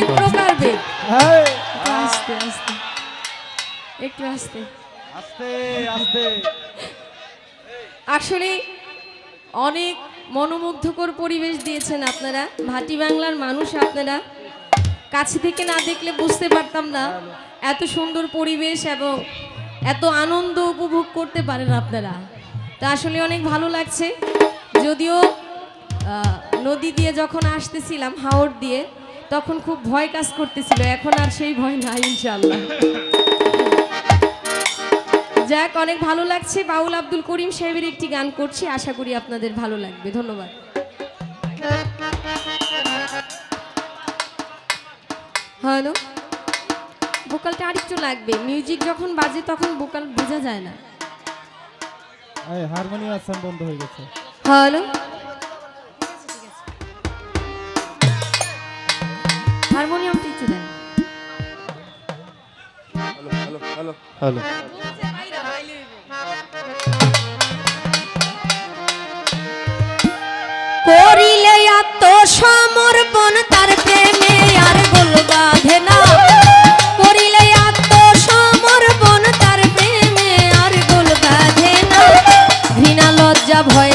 বেগ প্রকার হ্যাঁ। আস্তে আস্তে। একটু আস্তে। আস্তে আস্তে। আসলে অনেক মনোমুগ্ধকর পরিবেশ দিয়েছেন আপনারা। ভাটি বাংলার মানুষ আপনারা। কাছে থেকে না দেখলে বুঝতে পারতাম না এত সুন্দর পরিবেশ এবং এত আনন্দ উপভোগ করতে পারেন আপনারা। তা আসলে অনেক ভালো লাগছে। যদিও আহ, নদী দিয়ে যখন আসতেছিলাম হাওড় দিয়ে তখন খুব ভয় কাজ করতেছিল এখন আর সেই ভয় নাই ইনশাল্লাহ যাক অনেক ভালো লাগছে। বাউল আব্দুল করিম সাহেবের একটি গান করছি আশা করি আপনাদের ভালো লাগবে। ধন্যবাদ। হ্যালো? বোকালটা আরেকটু লাগবে। মিউজিক যখন বাজে তখন বোকাল বোঝা যায় না। হারমোনিয়াম বন্ধ হয়ে গেছে। হ্যালো? হ্যালো। করিলে আত্মসমর্পণ তার প্রেমে আর গোল বাঁধে না। করিলে আত্মসমর্পণ তার প্রেমে আর গোল বাঁধে না। ঘৃণা লজ্জা ভয়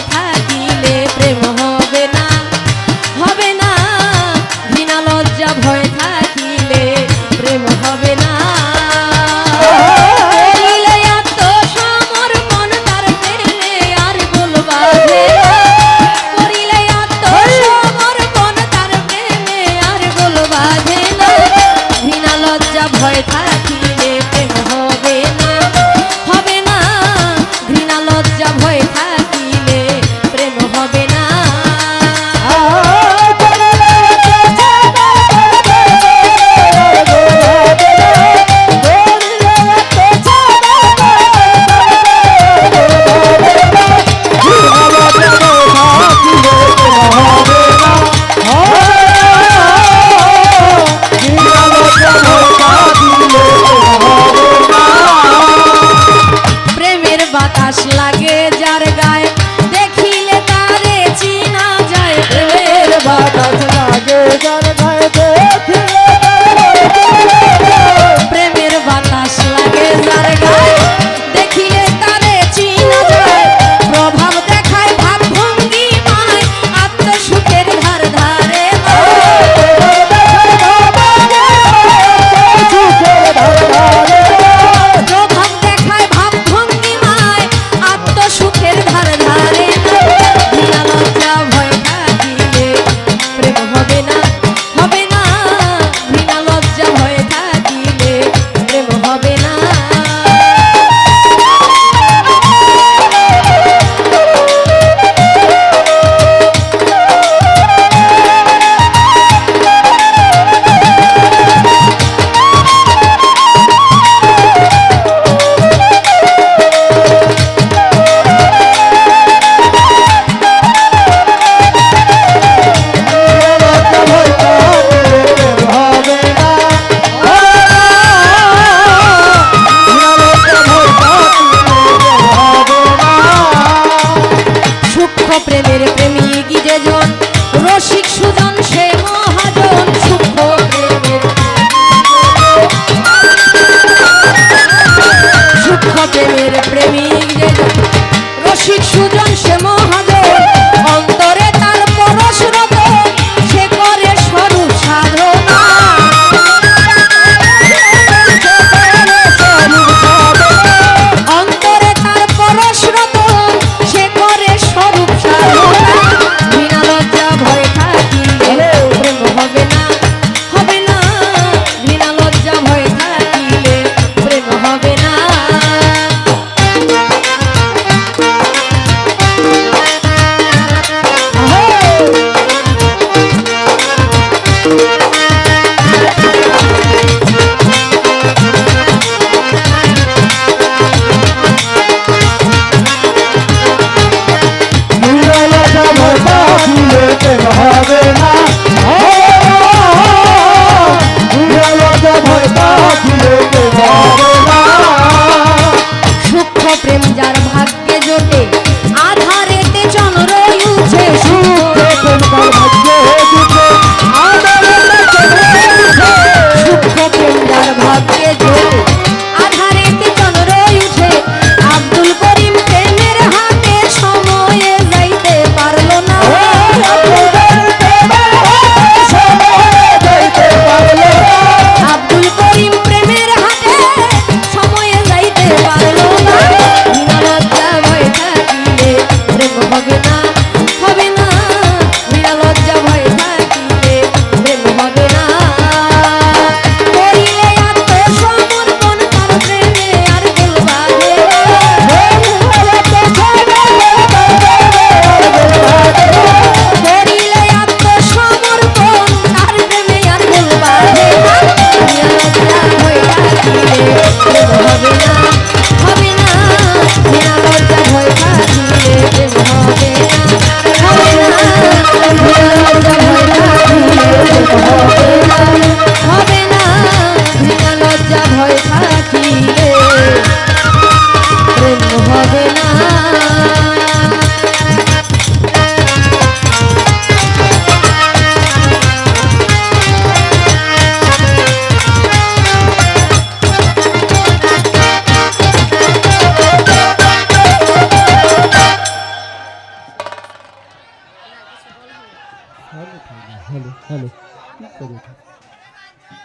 ঘরে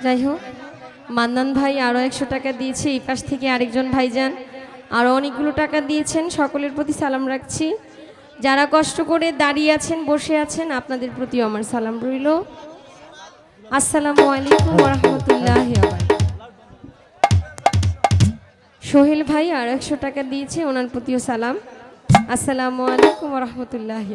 যাই হোক মান্দান ভাই আরও একশো টাকা দিয়েছে এই পাশ থেকে আরেকজন ভাইজান আরও অনেকগুলো টাকা দিয়েছেন সকলের প্রতি সালাম রাখছি। যারা কষ্ট করে দাঁড়িয়ে আছেন বসে আছেন আপনাদের প্রতি আমার সালাম রইল। আসসালামু আলাইকুম রহমতুল্লাহ সোহেল ভাই আরও একশো টাকা দিয়েছে ওনার প্রতিও সালাম। আসসালামু আলাইকুম রহমতুল্লাহ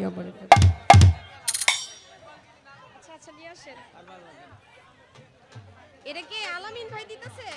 এটা কি আলামিন ভাই দিতেছে?